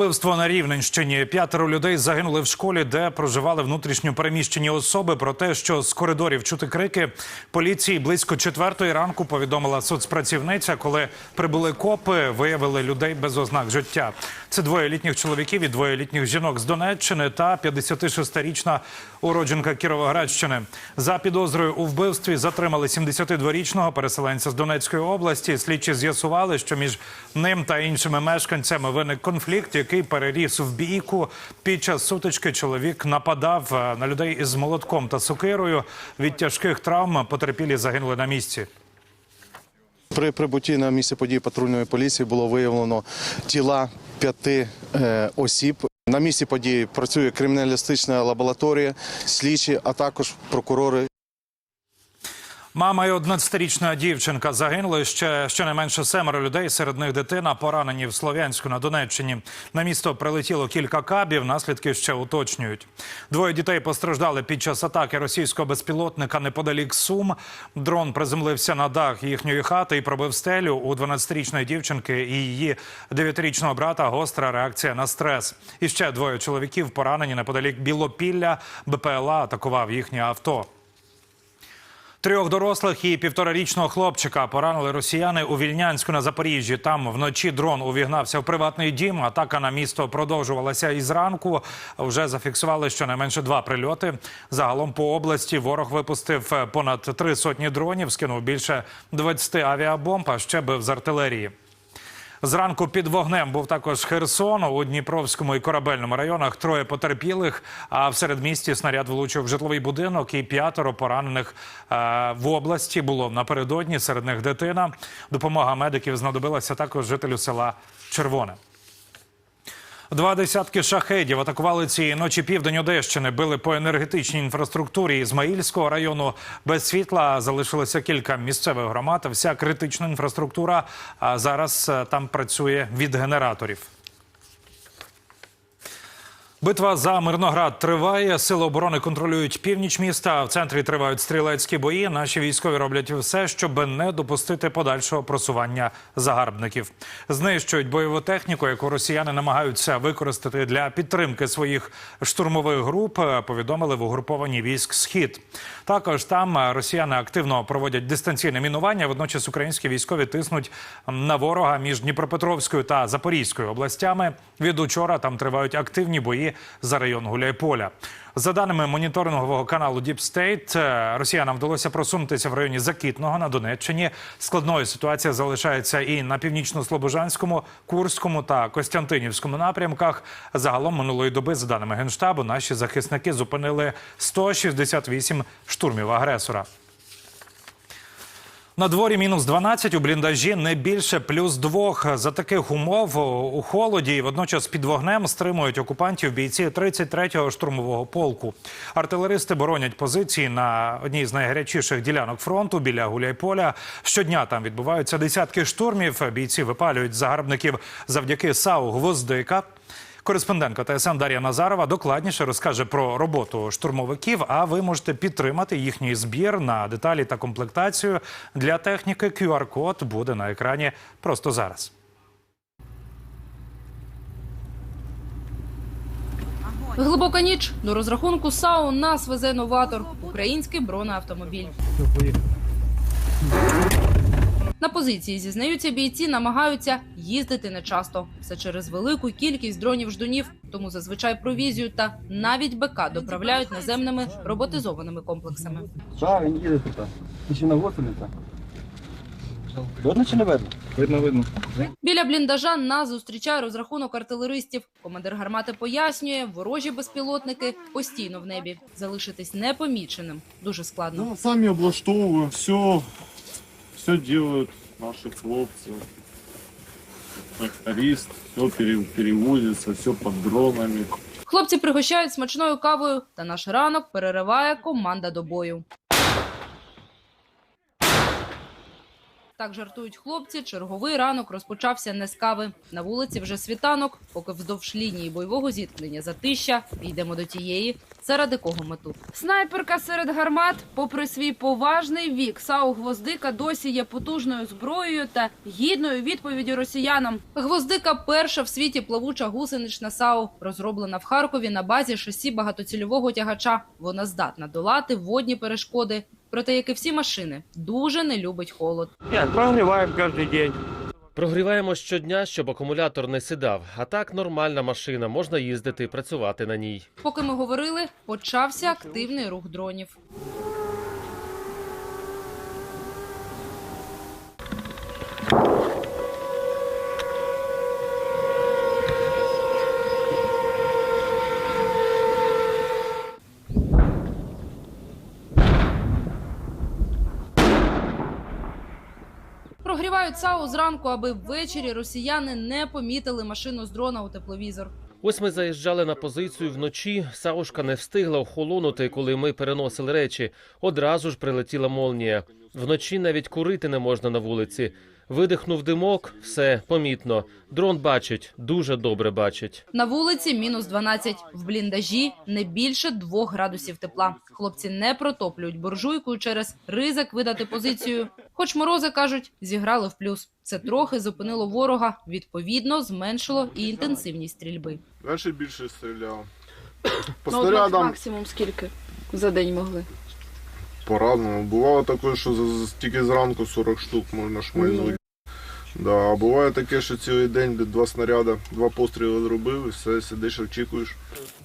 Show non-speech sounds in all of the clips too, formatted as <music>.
Вбивство на Рівненщині. П'ятеро людей загинули в школі, де проживали внутрішньо переміщені особи. Про те, що з коридорів чути крики поліції близько четвертої ранку повідомила соцпрацівниця. Коли прибули копи, виявили людей без ознак життя. Це двоє літніх чоловіків і двоє літніх жінок з Донеччини та 56-річна уродженка Кіровоградщини. За підозрою у вбивстві затримали 72-річного переселенця з Донецької області. Слідчі з'ясували, що між ним та іншими мешканцями виник конфлікт, який переріс в бійку. Під час сутички чоловік нападав е, на людей із молотком та сокирою. Від тяжких травм потерпілі загинули на місці. При прибутті на місце події патрульної поліції було виявлено тіла п'яти е, осіб. На місці події працює криміналістична лабораторія, слідчі, а також прокурори Мама і 11-річна дівчинка загинули. Ще щонайменше семеро людей. Серед них дитина поранені в Слов'янську на Донеччині. На місто прилетіло кілька кабів. Наслідки ще уточнюють. Двоє дітей постраждали під час атаки російського безпілотника неподалік Сум. Дрон приземлився на дах їхньої хати і пробив стелю. У 12-річної дівчинки і її 9-річного брата гостра реакція на стрес. І ще двоє чоловіків поранені неподалік Білопілля. БПЛА атакував їхнє авто. Трьох дорослих і півторарічного хлопчика поранили росіяни у Вільнянську на Запоріжжі. Там вночі дрон увігнався в приватний дім. Атака на місто продовжувалася і зранку. Вже зафіксували щонайменше два прильоти. Загалом по області ворог випустив понад три сотні дронів, скинув більше 20 авіабомб, а ще бив з артилерії. Зранку під вогнем був також Херсон у Дніпровському і корабельному районах. Троє потерпілих. А в середмісті снаряд влучив в житловий будинок і п'ятеро поранених е, в області було напередодні. Серед них дитина. Допомога медиків знадобилася також жителю села Червоне. Два десятки шахедів атакували цієї ночі південь Одещини. Били по енергетичній інфраструктурі Ізмаїльського району. Без світла залишилося кілька місцевих громад. Вся критична інфраструктура зараз е, там працює від генераторів. Битва за Мирноград триває. Сили оборони контролюють північ міста. В центрі тривають стрілецькі бої. Наші військові роблять все, щоб не допустити подальшого просування загарбників. Знищують бойову техніку, яку росіяни намагаються використати для підтримки своїх штурмових груп. Повідомили в угрупованні військ Схід. Також там росіяни активно проводять дистанційне мінування. Водночас українські військові тиснуть на ворога між Дніпропетровською та Запорізькою областями. Від учора там тривають активні бої за район Гуляйполя. За даними моніторингового каналу Deep State, е, росіянам вдалося просунутися в районі Закітного на Донеччині. Складною ситуація залишається і на північно-слобожанському, Курському та Костянтинівському напрямках. Загалом минулої доби, за даними генштабу, наші захисники зупинили 168 штурмів агресора. На дворі мінус 12, у бліндажі не більше плюс двох. За таких умов у холоді і водночас під вогнем стримують окупантів бійці 33-го штурмового полку. Артилеристи боронять позиції на одній з найгарячіших ділянок фронту біля Гуляйполя. Щодня там відбуваються десятки штурмів. Бійці випалюють загарбників завдяки САУ «Гвоздика». Кореспондентка ТСН Дар'я Назарова докладніше розкаже про роботу штурмовиків. А ви можете підтримати їхній збір на деталі та комплектацію для техніки. QR-код буде на екрані просто зараз. Глибока ніч до розрахунку САУ нас везе новатор український бронеавтомобіль. На позиції зізнаються бійці, намагаються їздити нечасто. Все через велику кількість дронів ждунів, тому зазвичай провізію та навіть БК доправляють наземними роботизованими комплексами. Так, він їде тут. Ти ще на гоцеліться? Видно чи не видно? Видно, видно. Біля бліндажа нас зустрічає розрахунок артилеристів. Командир гармати пояснює, ворожі безпілотники постійно в небі. Залишитись непоміченим дуже складно. Ну, сами облаштовываем, все, все делают наши хлопцы. Тракторист, все перевозится, все под дронами. Хлопці пригощають смачною кавою, та наш ранок перериває команда до бою. Так жартують хлопці. Черговий ранок розпочався не з кави. На вулиці вже світанок, поки вздовж лінії бойового зіткнення затища. Йдемо до тієї, заради кого ми тут. Снайперка серед гармат, попри свій поважний вік, САУ Гвоздика досі є потужною зброєю та гідною відповіддю росіянам. Гвоздика перша в світі плавуча гусенична САУ, розроблена в Харкові на базі шасі багатоцільового тягача. Вона здатна долати водні перешкоди. Проте, як і всі машини, дуже не любить холод. Нет, прогреваем каждый день. Прогріваємо щодня, щоб акумулятор не сідав. А так нормальна машина, можна їздити, працювати на ній. Поки ми говорили, почався активний рух дронів. Прогрівають САУ зранку, аби ввечері росіяни не помітили машину з дрона у тепловізор. Ось ми заїжджали на позицію вночі. Саушка не встигла охолонути, коли ми переносили речі. Одразу ж прилетіла молнія. Вночі навіть курити не можна на вулиці. Видихнув димок, все помітно. Дрон бачить, дуже добре бачить. На вулиці мінус 12, в бліндажі не більше 2 градусів тепла. Хлопці не протоплюють буржуйкою через ризик видати позицію. Хоч морози кажуть, зіграли в плюс. Це трохи зупинило ворога. Відповідно, зменшило і інтенсивність стрільби. Дальше більше стріляв. <coughs> По Ну, снарядам максимум скільки за день могли? по-разному. Бувало таке, що за- за- тільки зранку 40 штук можна шмальнути. Да, а буває таке, що цілий день де два снаряди, два постріли зробив і все, сидиш, очікуєш.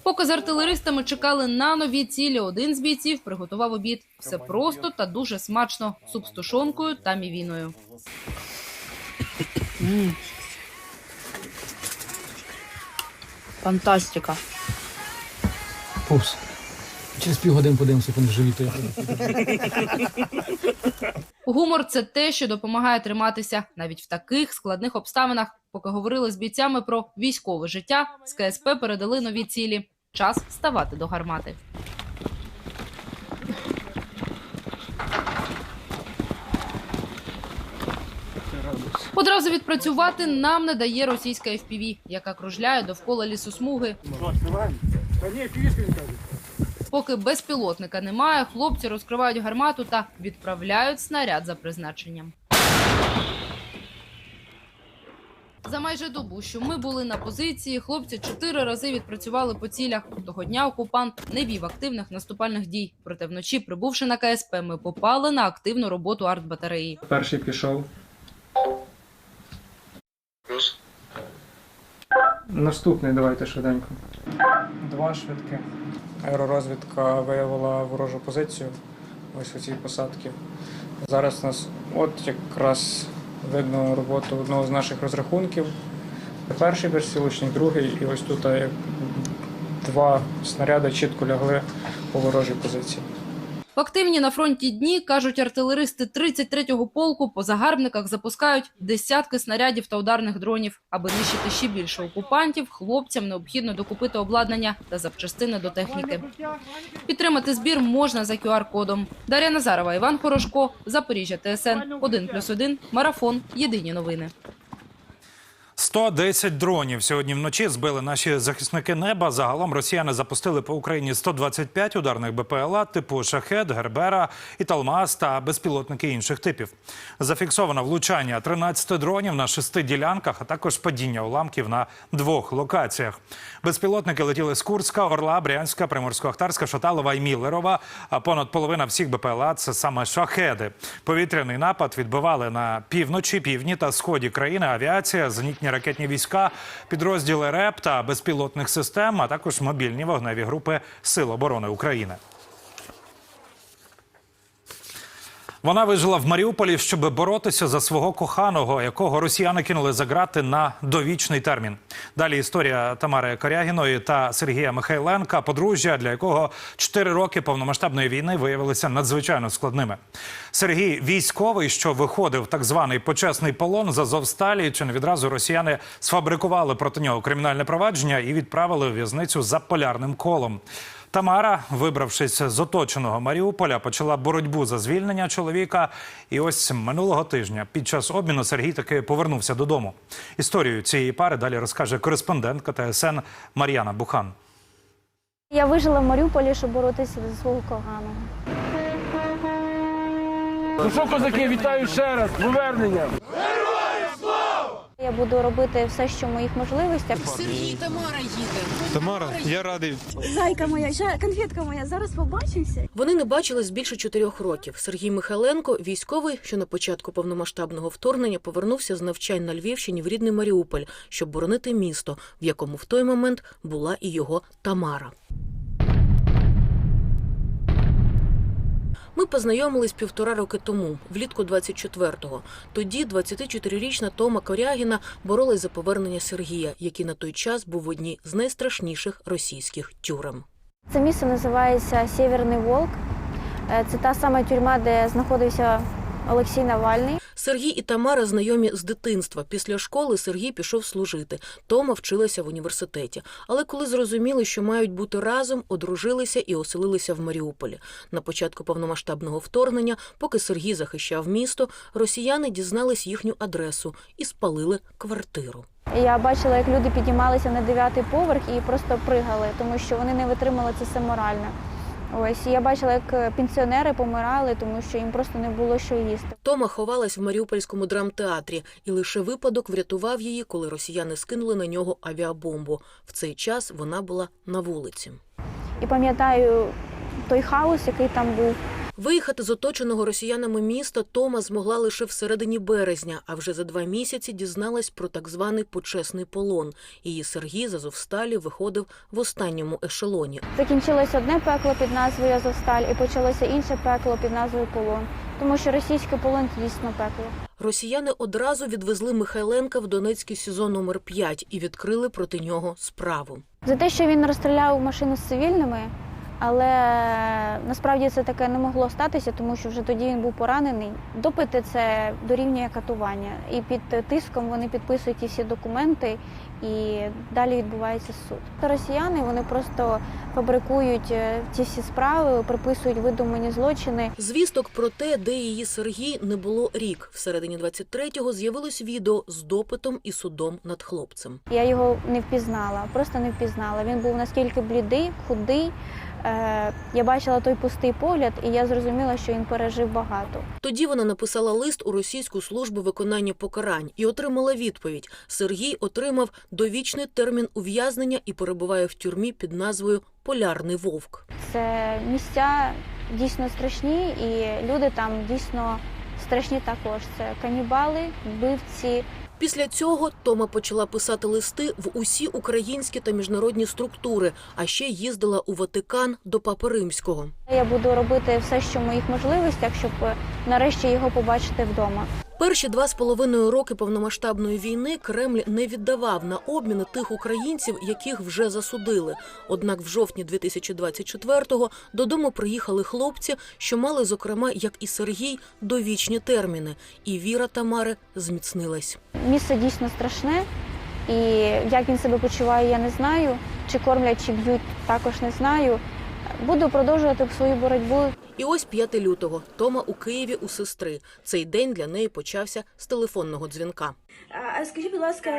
Поки з артилеристами чекали на нові цілі, один з бійців приготував обід. Все просто та дуже смачно. Суп з тушонкою та мівіною. Фантастика. Пупс. Через півгодини подивимося, як вони живі. то я- Гумор це те, що допомагає триматися навіть в таких складних обставинах. Поки говорили з бійцями про військове життя, з КСП передали нові цілі. Час ставати до гармати. Одразу відпрацювати нам не дає російська FPV, яка кружляє довкола лісосмуги. Поки безпілотника немає, хлопці розкривають гармату та відправляють снаряд за призначенням. За майже добу, що ми були на позиції, хлопці чотири рази відпрацювали по цілях. Того дня окупант не вів активних наступальних дій. Проте вночі, прибувши на КСП, ми попали на активну роботу артбатареї. Перший пішов. Наступний давайте швиденько. Два швидкі. Аеророзвідка виявила ворожу позицію. Ось у цій посадці. Зараз нас от якраз видно роботу одного з наших розрахунків. Перший безсілочник, другий, і ось тут два снаряди чітко лягли по ворожій позиції. В активні на фронті дні, кажуть артилеристи 33-го полку, по загарбниках запускають десятки снарядів та ударних дронів. Аби нищити ще більше окупантів, хлопцям необхідно докупити обладнання та запчастини до техніки. Підтримати збір можна за QR-кодом. Дар'я Назарова, Іван Хорошко, Запоріжжя, ТСН 1+,1, Марафон. Єдині новини. 110 дронів сьогодні вночі збили наші захисники неба. Загалом росіяни запустили по Україні 125 ударних БПЛА типу Шахет, Гербера, Італмаз та безпілотники інших типів. Зафіксовано влучання 13 дронів на шести ділянках, а також падіння уламків на двох локаціях. Безпілотники летіли з Курська, Орла, Брянська, Приморсько-Ахтарська, Шаталова і Міллерова. А понад половина всіх БПЛА це саме шахеди. Повітряний напад відбивали на півночі, півдні та сході країни. Авіація, зенітні ракетні війська, підрозділи РЕП та безпілотних систем, а також мобільні вогневі групи Сил оборони України. Вона вижила в Маріуполі, щоб боротися за свого коханого, якого росіяни кинули за грати на довічний термін. Далі історія Тамари Корягіної та Сергія Михайленка, подружжя, для якого чотири роки повномасштабної війни виявилися надзвичайно складними. Сергій військовий, що виходив так званий почесний полон з Азовсталі, чи не відразу росіяни сфабрикували проти нього кримінальне провадження і відправили у в'язницю за полярним колом. Тамара, вибравшись з оточеного Маріуполя, почала боротьбу за звільнення чоловіка. І ось минулого тижня під час обміну Сергій таки повернувся додому. Історію цієї пари далі розкаже кореспондентка ТСН Мар'яна Бухан. Я вижила в Маріуполі, щоб боротися за свого коханого. Ну що, козаки, вітаю ще раз, з поверненням! Я буду робити все, що в моїх можливостях. Сергій Тамара, я радий. Зайка моя, ще конфетка моя, зараз побачимося. Вони не бачились більше чотирьох років. Сергій Михайленко, військовий, що на початку повномасштабного вторгнення повернувся з навчань на Львівщині в рідний Маріуполь, щоб боронити місто, в якому в той момент була і його Тамара. Ми познайомились півтора роки тому, влітку 24-го. Тоді 24-річна Тома Корягіна боролась за повернення Сергія, який на той час був в одній з найстрашніших російських тюрем. Це місто називається Сєвєрний Волк. Е, Це та сама тюрма, де знаходився Олексій Навальний. Сергій і Тамара знайомі з дитинства. Після школи Сергій пішов служити. Тома вчилася в університеті. Але коли зрозуміли, що мають бути разом, одружилися і оселилися в Маріуполі. На початку повномасштабного вторгнення, поки Сергій захищав місто, росіяни дізнались їхню адресу і спалили квартиру. Я бачила, як люди підіймалися на дев'ятий поверх і просто пригали, тому що вони не витримали це все морально. Ось я бачила, як е, пенсіонери помирали, тому що їм просто не було що їсти. Тома ховалась в Маріупольському драмтеатрі, і лише випадок врятував її, коли росіяни скинули на нього авіабомбу. В цей час вона була на вулиці. І пам'ятаю той хаос, який там був. Виїхати з оточеного росіянами міста Тома змогла лише в середині березня, а вже за два місяці дізналась про так званий почесний полон. Її Сергій з Азовсталі виходив в останньому ешелоні. Закінчилось одне пекло під назвою Азовсталь і почалося інше пекло під назвою Полон, тому що російський полон дійсно пекло. Росіяни одразу відвезли Михайленка в Донецький СІЗО номер 5 і відкрили проти нього справу. За те, що він розстріляв машину з цивільними, але насправді це таке не могло статися, тому що вже тоді він був поранений. Допити це дорівнює катування. І під тиском вони підписують ті всі документи, і далі відбувається суд. Та Росіяни вони просто фабрикують е, ці всі справи, приписують видумані злочини. Звісток про те, де її Сергій, не було рік. Всередині 23-го з'явилось відео з допитом і судом над хлопцем. Я його не впізнала, просто не впізнала. Він був наскільки блідий, худий. Е, Я бачила той пустий погляд, і я зрозуміла, що він пережив багато. Тоді вона написала лист у російську службу виконання покарань і отримала відповідь. Сергій отримав довічний термін ув'язнення і перебуває в тюрмі під назвою Полярний вовк. Це місця дійсно страшні, і люди там дійсно страшні також. Це канібали, вбивці. Після цього Тома почала писати листи в усі українські та міжнародні структури, а ще їздила у Ватикан до Папи Римського. Я буду робити все, що в моїх можливостях, щоб е, нарешті його побачити вдома. Перші два з половиною роки повномасштабної війни Кремль не віддавав на обміни тих українців, яких вже засудили. Однак в жовтні 2024-го додому приїхали хлопці, що мали, зокрема, як і Сергій, довічні терміни. І віра Тамари зміцнилась. Місце дійсно страшне, і як він себе почуває, я не знаю. Чи кормлять, чи б'ють, також не знаю. Буду продовжувати свою боротьбу. І ось 5 лютого Тома у Києві у сестри. Цей день для неї почався з телефонного дзвінка. А скажіть, будь ласка,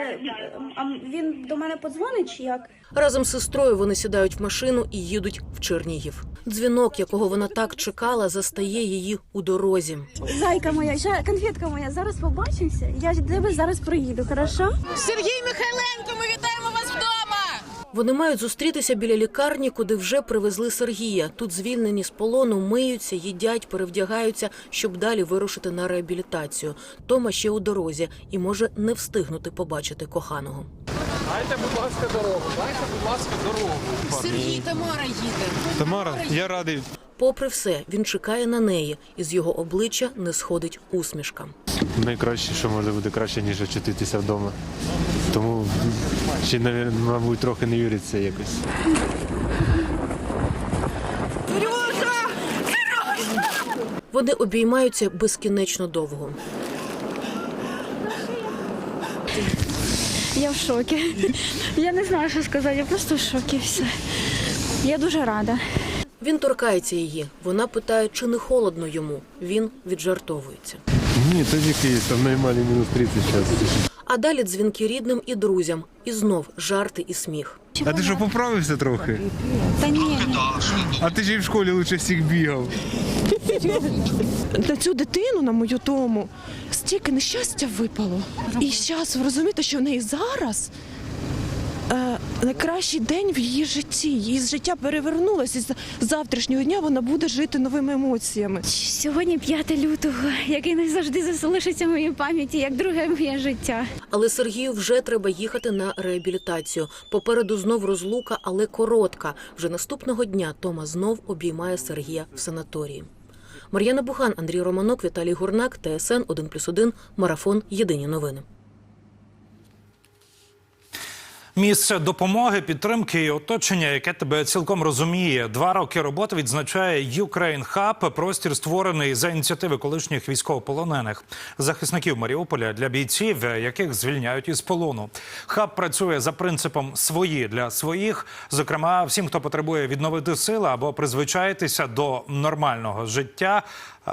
а він до мене подзвонить чи як? Разом з сестрою вони сідають в машину і їдуть в Чернігів. Дзвінок, якого вона так чекала, застає її у дорозі. Зайка моя, конфетка моя, зараз побачимося. Я до тебе зараз приїду, хорошо? Сергій Михайленко, ми вітаємо! Вони мають зустрітися біля лікарні, куди вже привезли Сергія. Тут звільнені з полону, миються, їдять, перевдягаються, щоб далі вирушити на реабілітацію. Тома ще у дорозі і може не встигнути побачити коханого. Сергій Тамара їде. Тамара, я радий. Попри все, він чекає на неї, і з його обличчя не сходить усмішка. найкраще, що може бути краще, ніж очутитися вдома. Тому ще, мабуть, трохи не віриться якось. Вони обіймаються безкінечно довго. Я в шокі. Я не знаю, що сказати, я просто в шокі все. Я дуже рада. Він торкається її. Вона питає, чи не холодно йому. Він віджартовується. Ні, та який там наймалі мінус 30 зараз. А далі дзвінки рідним і друзям. І знов жарти і сміх. А ти що поправився трохи? Та ні, А ти ж і в школі лучше всіх бігав. На цю дитину, на мою тому, стільки нещастя випало. І зараз ви розумієте, що в неї зараз найкращий день в її житті. Її життя перевернулося. З завтрашнього дня вона буде жити новими емоціями. Сьогодні 5 лютого, який назавжди залишиться в моїй пам'яті, як друге моє життя. Але Сергію вже треба їхати на реабілітацію. Попереду знов розлука, але коротка. Вже наступного дня Тома знов обіймає Сергія в санаторії. Мар'яна Бухан, Андрій Романок, Віталій Гурнак, ТСН 1+,1, Марафон. Єдині новини. Місце допомоги, підтримки і оточення, яке тебе цілком розуміє. Два роки роботи відзначає Ukraine Hub, простір створений за ініціативи колишніх військовополонених захисників Маріуполя для бійців, яких звільняють із полону. Хаб працює за принципом свої для своїх. Зокрема, всім, хто потребує відновити сили або призвичаїтися до нормального життя.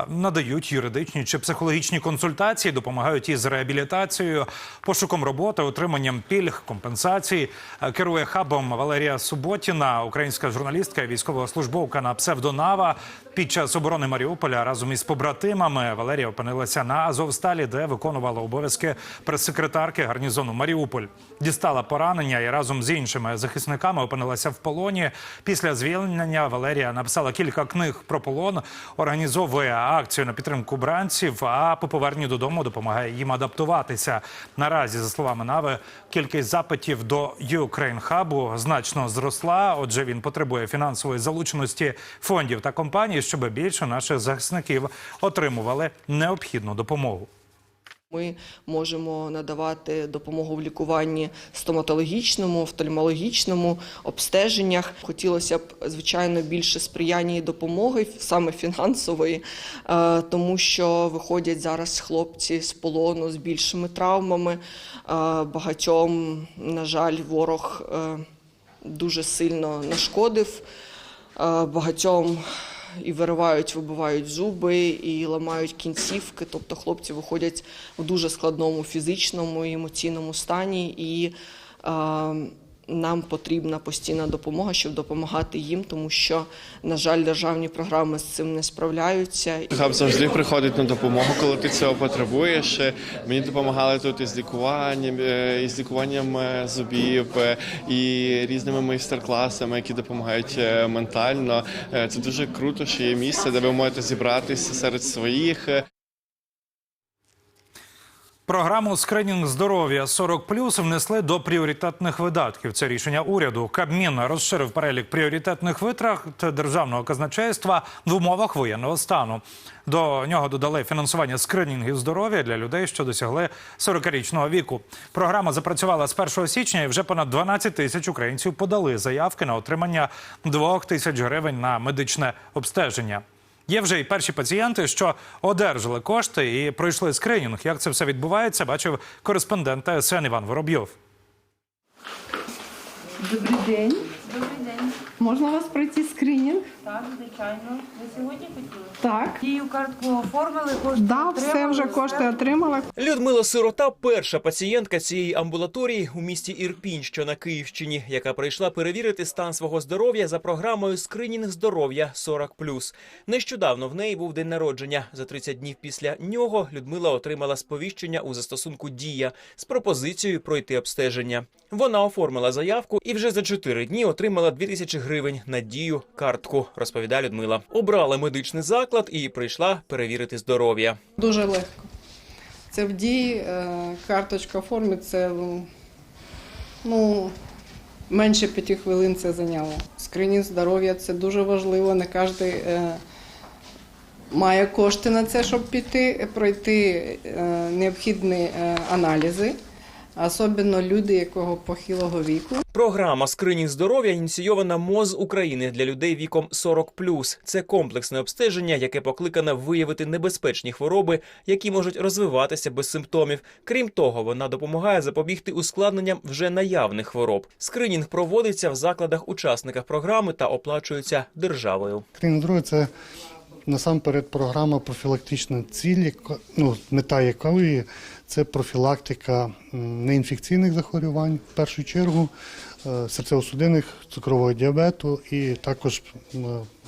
Надають юридичні чи психологічні консультації, допомагають із реабілітацією, пошуком роботи, отриманням пільг, компенсацій. Керує хабом Валерія Суботіна, українська журналістка і військова службовка на псевдонава. Під час оборони Маріуполя разом із побратимами Валерія опинилася на Азовсталі, де виконувала обов'язки прес-секретарки гарнізону Маріуполь. Дістала поранення і разом з іншими захисниками опинилася в полоні. Після звільнення Валерія написала кілька книг про полон, організовує акцію на підтримку бранців. А по поверненню додому допомагає їм адаптуватися. Наразі, за словами Нави, кількість запитів до Ukraine Hub значно зросла. Отже, він потребує фінансової залученості фондів та компаній, щоб більше наших захисників отримували необхідну допомогу. Ми можемо надавати допомогу в лікуванні стоматологічному, офтальмологічному, обстеженнях. Хотілося б, звичайно, більше сприяння і допомоги, саме фінансової, е, тому що виходять зараз хлопці з полону з більшими травмами. Е, Багатьом, на жаль, ворог е, дуже сильно нашкодив. Багатьом і виривають, вибивають зуби, і ламають кінцівки. Тобто хлопці виходять в дуже складному фізичному і емоційному стані, і е, нам потрібна постійна допомога, щоб допомагати їм, тому що, на жаль, державні програми з цим не справляються. Хаб завжди приходить на допомогу, коли ти цього потребуєш. Мені допомагали тут із лікуванням, е, із лікуванням е, зубів е, і різними майстер-класами, які допомагають е, ментально. Е, Це дуже круто, що є місце, де ви можете зібратися серед своїх. Програму скринінг здоров'я 40+, внесли до пріоритетних видатків. Це рішення уряду. Кабмін розширив перелік пріоритетних витрат державного казначейства в умовах воєнного стану. До нього додали фінансування скринінгів здоров'я для людей, що досягли 40-річного віку. Програма запрацювала з 1 січня, і вже понад 12 тисяч українців подали заявки на отримання 2 тисяч гривень на медичне обстеження. Є вже і перші пацієнти, що одержали кошти і пройшли скринінг. Як це все відбувається, бачив кореспондент ТСН Іван Воробйов. Добрий день. Добрий день. Можна у вас пройти скринінг? Так, звичайно. Ви сьогодні хотіли? Так. Дію картку оформили, кошти Да, все вже кошти отримала. Людмила Сирота перша пацієнтка цієї амбулаторії у місті Ірпінь, що на Київщині, яка прийшла перевірити стан свого здоров'я за програмою скринінг здоров'я 40+. Нещодавно в неї був день народження. За 30 днів після нього Людмила отримала сповіщення у застосунку Дія з пропозицією пройти обстеження. Вона оформила заявку і вже за 4 дні отримала 2000 гривень на дію картку, розповідає Людмила. Обрала медичний заклад і прийшла перевірити здоров'я. Дуже легко. Це в дії, е, карточка оформиться, ну, менше п'яти хвилин це зайняло. Скринінг здоров'я це дуже важливо. Не кожен е, має кошти на це, щоб піти, пройти е, необхідні аналізи. Особливо люди, якого похилого віку. Програма скринінг здоров'я ініційована МОЗ України для людей віком 40+. Це комплексне обстеження, яке покликане виявити небезпечні хвороби, які можуть розвиватися без симптомів. Крім того, вона допомагає запобігти ускладненням вже наявних хвороб. Скринінг проводиться в закладах-учасниках програми та оплачується державою. Крім здоров'я, це насамперед програма профілактичної цілі, ну, мета якої це профілактика неінфекційних захворювань, в першу чергу е, серцево-судинних, цукрового діабету і також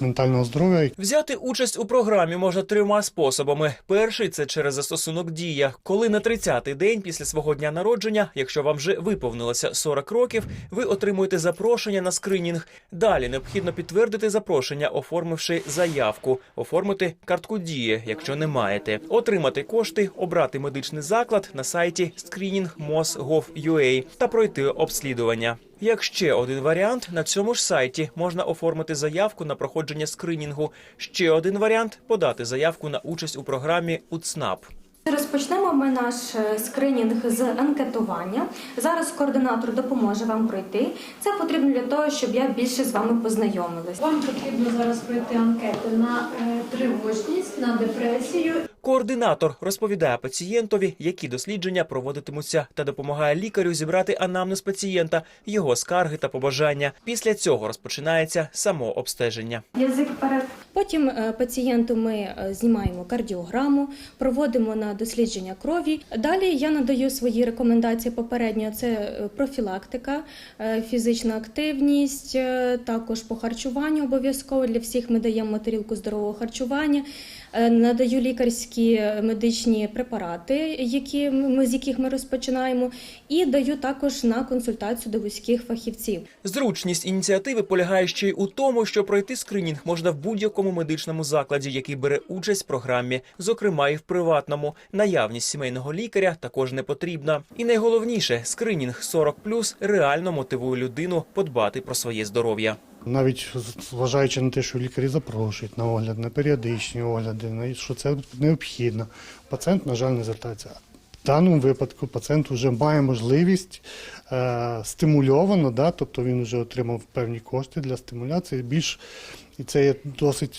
ментального здоров'я. Взяти участь у програмі можна трьома способами. Перший це через застосунок дія, коли на 30-й день після свого дня народження, якщо вам вже виповнилося 40 років, ви отримуєте запрошення на скринінг. Далі необхідно підтвердити запрошення, оформивши заявку, оформити картку дії, якщо не маєте, отримати кошти, обрати медичний заклад на сайті screening.mos.gov.ua та пройти обслідування. Як ще один варіант, на цьому ж сайті можна оформити заявку на проходження скринінгу. Ще один варіант подати заявку на участь у програмі УЦНАП. Розпочнемо ми наш е, скринінг з анкетування. Зараз координатор допоможе вам пройти. Це потрібно для того, щоб я більше з вами познайомилась. Вам потрібно зараз пройти анкети на е, тривожність, на депресію. Координатор розповідає пацієнтові, які дослідження проводитимуться, та допомагає лікарю зібрати анамнез пацієнта, його скарги та побажання. Після цього розпочинається само обстеження. Язик вперед. Потім е, пацієнту ми е, знімаємо кардіограму, проводимо на дослідження крові. Далі я надаю свої рекомендації попередньо. Це е, профілактика, фізична активність, також по харчуванню обов'язково для всіх ми даємо тарілку здорового харчування. Е, Надаю лікарські е, медичні препарати, які ми з яких ми розпочинаємо, і даю також на консультацію до вузьких фахівців. Зручність ініціативи полягає ще й у тому, що пройти скринінг можна в будь-якому медичному закладі, який бере участь в програмі, зокрема і в приватному. Наявність сімейного лікаря також не потрібна. І найголовніше, скринінг 40+, реально мотивує людину подбати про своє здоров'я. Навіть зважаючи на те, що лікарі запрошують на огляд, на періодичні огляди, що це необхідно, пацієнт, на жаль, не звертається. В даному випадку пацієнт вже має можливість е, стимульовано, да, тобто він вже отримав певні кошти для стимуляції. Більш і це є досить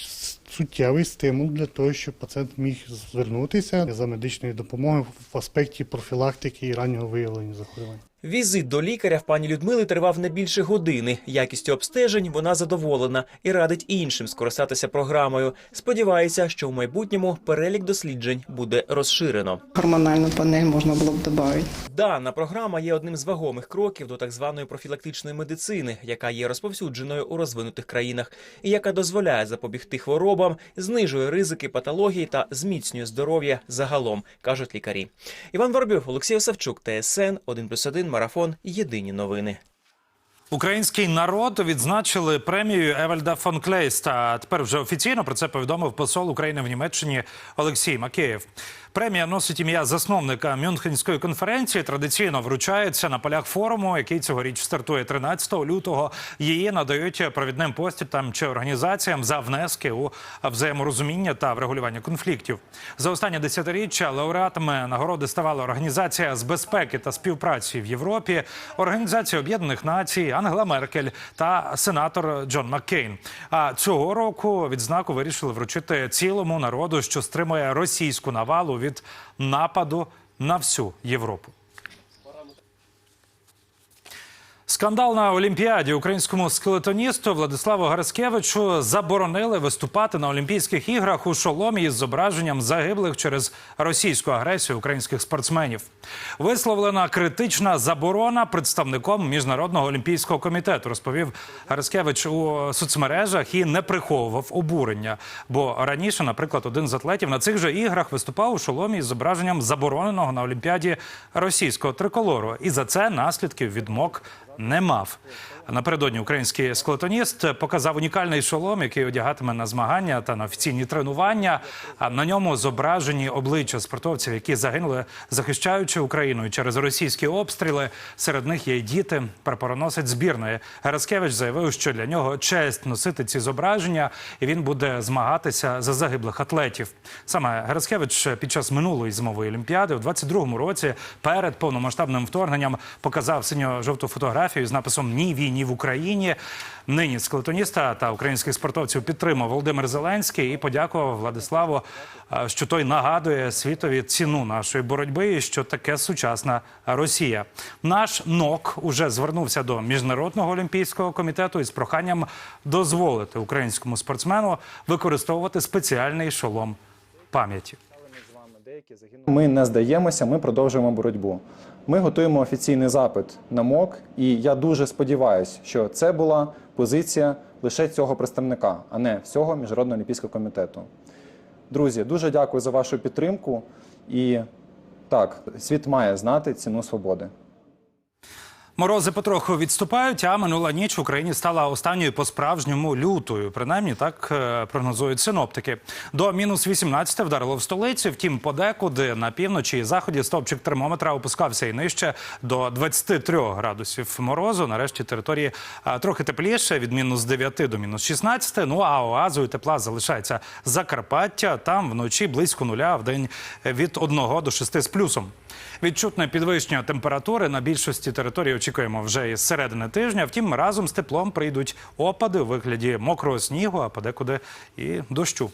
суттєвий стимул для того, щоб пацієнт міг звернутися за медичною допомогою в аспекті профілактики і раннього виявлення захворювань. Візит до лікаря в пані Людмили тривав не більше години. Якістю обстежень вона задоволена і радить іншим скористатися програмою. Сподівається, що в майбутньому перелік досліджень буде розширено. Гормональну панель можна було б додати. Дана програма є одним з вагомих кроків до так званої профілактичної медицини, яка є розповсюдженою у розвинутих країнах, і яка дозволяє запобігти хворобам, знижує ризики патології та зміцнює здоров'я загалом, кажуть лікарі. Іван Воробйов, Олексій Осавчук, ТСН 1+,1, Марафон. Єдині новини. Український народ відзначили премію Евальда фон Клейста. Тепер вже офіційно про це повідомив посол України в Німеччині Олексій Макеєв. Премія носить ім'я засновника Мюнхенської конференції. Традиційно вручається на полях форуму, який цьогоріч стартує 13 лютого. Її надають провідним постатам чи організаціям за внески у взаєморозуміння та врегулювання конфліктів. За останнє десятиріччя лауреатами нагороди ставала організація з безпеки та співпраці в Європі, Організація Об'єднаних Націй, Ангела Меркель та сенатор Джон Маккейн. А цього року відзнаку вирішили вручити цілому народу, що стримує російську навалу від нападу на всю Європу. Скандал на Олімпіаді українському скелетоністу Владиславу Гараскевичу заборонили виступати на Олімпійських іграх у шоломі із зображенням загиблих через російську агресію українських спортсменів. Висловлена критична заборона представником міжнародного олімпійського комітету. Розповів Гараскевич у соцмережах і не приховував обурення. Бо раніше, наприклад, один з атлетів на цих же іграх виступав у шоломі із зображенням забороненого на Олімпіаді російського триколору. І за це наслідків відмок не мав. Напередодні український склотоніст показав унікальний шолом, який одягатиме на змагання та на офіційні тренування. А на ньому зображені обличчя спортовців, які загинули, захищаючи Україну через російські обстріли. Серед них є й діти. Прапороносець збірної Гераскевич заявив, що для нього честь носити ці зображення, і він буде змагатися за загиблих атлетів. Саме Гераскевич під час минулої зимової олімпіади у 22-му році перед повномасштабним вторгненням показав синьо-жовту фотографію з написом Ні війні в Україні. Нині скелетоніста та українських спортовців підтримав Володимир Зеленський і подякував Владиславу, е, що той нагадує світові ціну нашої боротьби, і що таке сучасна Росія. Наш НОК уже звернувся до міжнародного олімпійського комітету із проханням дозволити українському спортсмену використовувати спеціальний шолом пам'яті. Ми не здаємося, ми продовжуємо боротьбу. Ми готуємо офіційний запит на МОК, і я дуже сподіваюся, що це була позиція лише цього представника, а не всього міжнародного олімпійського комітету. Друзі, дуже дякую за вашу підтримку. І так, світ має знати ціну свободи. Морози потроху відступають, а минула ніч в Україні стала останньою по-справжньому лютою. Принаймні так е, прогнозують синоптики. До мінус 18 вдарило в столиці. Втім, подекуди на півночі і заході стовпчик термометра опускався і нижче до 23 градусів морозу. Нарешті території е, трохи тепліше від мінус 9 до мінус 16. Ну а оазою тепла залишається Закарпаття. Там вночі близько нуля, в день від 1 до 6 з плюсом. Відчутне підвищення температури на більшості територій очікуємо вже із середини тижня. Втім, разом з теплом прийдуть опади у вигляді мокрого снігу, а подекуди і дощу.